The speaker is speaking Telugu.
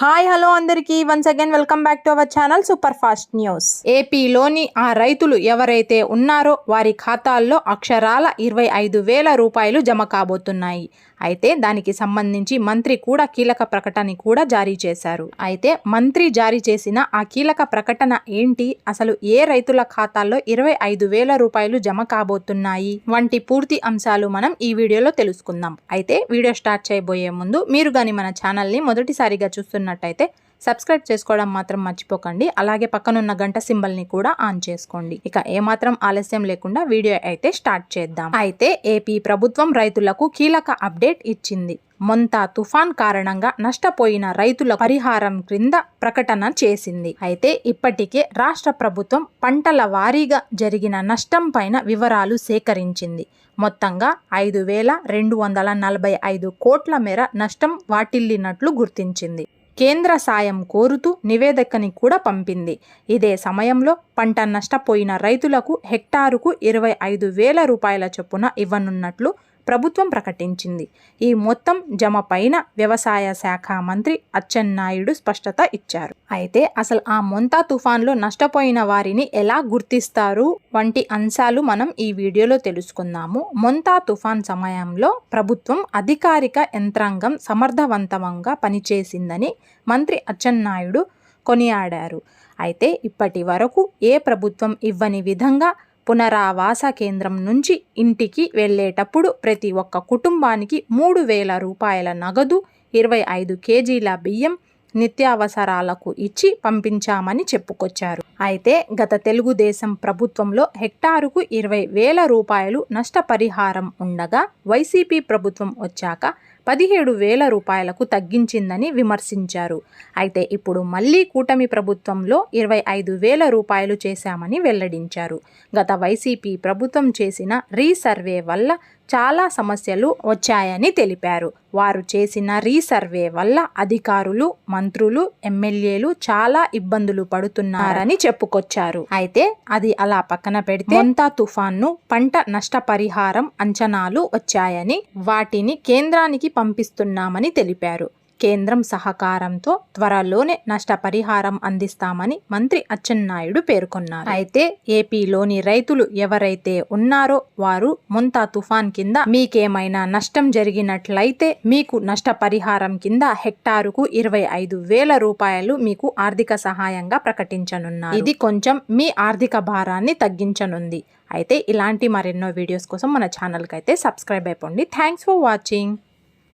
హాయ్ హలో అందరికీ. Once again welcome back to our channel super fast news. ఏపీలోని ఆ రైతులు ఎవరైతే ఉన్నారో వారి ఖాతాల్లో అక్షరాల ఇరవై ఐదు వేల రూపాయలు జమ కాబోతున్నాయి. అయితే దానికి సంబంధించి మంత్రి కూడా కీలక ప్రకటన కూడా జారీ చేశారు. అయితే మంత్రి జారీ చేసిన ఆ కీలక ప్రకటన ఏంటి? అసలు ఏ రైతుల ఖాతాల్లో ఇరవై ఐదు వేల రూపాయలు జమ కాబోతున్నాయి? వంటి పూర్తి అంశాలు మనం ఈ వీడియోలో తెలుసుకుందాం. అయితే వీడియో స్టార్ట్ చేయబోయే ముందు మీరు కానీ మన ఛానల్ని మొదటిసారిగా చూస్తున్నట్టయితే సబ్స్క్రైబ్ చేసుకోవడం మాత్రం మర్చిపోకండి. అలాగే పక్కనున్న గంట సింబల్ని కూడా ఆన్ చేసుకోండి. ఇక ఏమాత్రం ఆలస్యం లేకుండా వీడియో అయితే స్టార్ట్ చేద్దాం. అయితే ఏపీ ప్రభుత్వం రైతులకు కీలక అప్డేట్ ఇచ్చింది. మొంతా తుఫాన్ కారణంగా నష్టపోయిన రైతుల పరిహారం క్రింద ప్రకటన చేసింది. అయితే ఇప్పటికే రాష్ట్ర ప్రభుత్వం పంటల వారీగా జరిగిన నష్టం పైన వివరాలు సేకరించింది. మొత్తంగా ఐదు వేల రెండు వందల నలభై ఐదు కోట్ల మేర నష్టం వాటిల్లినట్లు గుర్తించింది. కేంద్ర సాయం కోరుతూ నివేదికని కూడా పంపింది. ఇదే సమయంలో పంట నష్టపోయిన రైతులకు హెక్టారుకు ఇరవై ఐదు వేల రూపాయల చొప్పున ఇవ్వనున్నట్లు ప్రభుత్వం ప్రకటించింది. ఈ మొత్తం జమ పైన వ్యవసాయ శాఖ మంత్రి అచ్చెన్నాయుడు స్పష్టత ఇచ్చారు. అయితే అసలు ఆ మొంతా తుఫాన్లో నష్టపోయిన వారిని ఎలా గుర్తిస్తారు? వంటి అంశాలు మనం ఈ వీడియోలో తెలుసుకుందాము. మొంతా తుఫాన్ సమయంలో ప్రభుత్వం అధికారిక యంత్రాంగం సమర్థవంతంగా పనిచేసిందని మంత్రి అచ్చెన్నాయుడు కొనియాడారు. అయితే ఇప్పటి వరకు ఏ ప్రభుత్వం ఇవ్వని విధంగా పునరావాస కేంద్రం నుంచి ఇంటికి వెళ్ళేటప్పుడు ప్రతి ఒక్క కుటుంబానికి మూడు వేల రూపాయల నగదు ఇరవై ఐదు కేజీల బియ్యం నిత్యావసరాలకు ఇచ్చి పంపించామని చెప్పుకొచ్చారు. అయితే గత తెలుగుదేశం ప్రభుత్వంలో హెక్టారుకు ఇరవై వేల రూపాయలు నష్టపరిహారం ఉండగా వైసీపీ ప్రభుత్వం వచ్చాక పదిహేడు వేల రూపాయలకు తగ్గించిందని విమర్శించారు. అయితే ఇప్పుడు మళ్ళీ కూటమి ప్రభుత్వంలో ఇరవై ఐదు వేల రూపాయలు చేశామని వెల్లడించారు. గత వైసీపీ ప్రభుత్వం చేసిన రీసర్వే వల్ల చాలా సమస్యలు వచ్చాయని తెలిపారు. వారు చేసిన రీసర్వే వల్ల అధికారులు మంత్రులు ఎమ్మెల్యేలు చాలా ఇబ్బందులు పడుతున్నారని చెప్పుకొచ్చారు. అయితే అది అలా పక్కన పెడితే అంతా తుఫాన్ను పంట నష్టపరిహారం అంచనాలు వచ్చాయని వాటిని కేంద్రానికి పంపిస్తున్నామని తెలిపారు. కేంద్రం సహకారంతో త్వరలోనే నష్టపరిహారం అందిస్తామని మంత్రి అచ్చెన్నాయుడు పేర్కొన్నారు. అయితే ఏపీలోని రైతులు ఎవరైతే ఉన్నారో వారు ముంతా తుఫాన్ కింద మీకేమైనా నష్టం జరిగినట్లయితే మీకు నష్టపరిహారం కింద హెక్టారుకు ఇరవై ఐదు వేల రూపాయలు మీకు ఆర్థిక సహాయంగా ప్రకటించనున్నారు. ఇది కొంచెం మీ ఆర్థిక భారాన్ని తగ్గించనుంది. అయితే ఇలాంటి మరెన్నో వీడియోస్ కోసం మన ఛానల్కి అయితే సబ్స్క్రైబ్ అయిపోండి. Thanks for watching.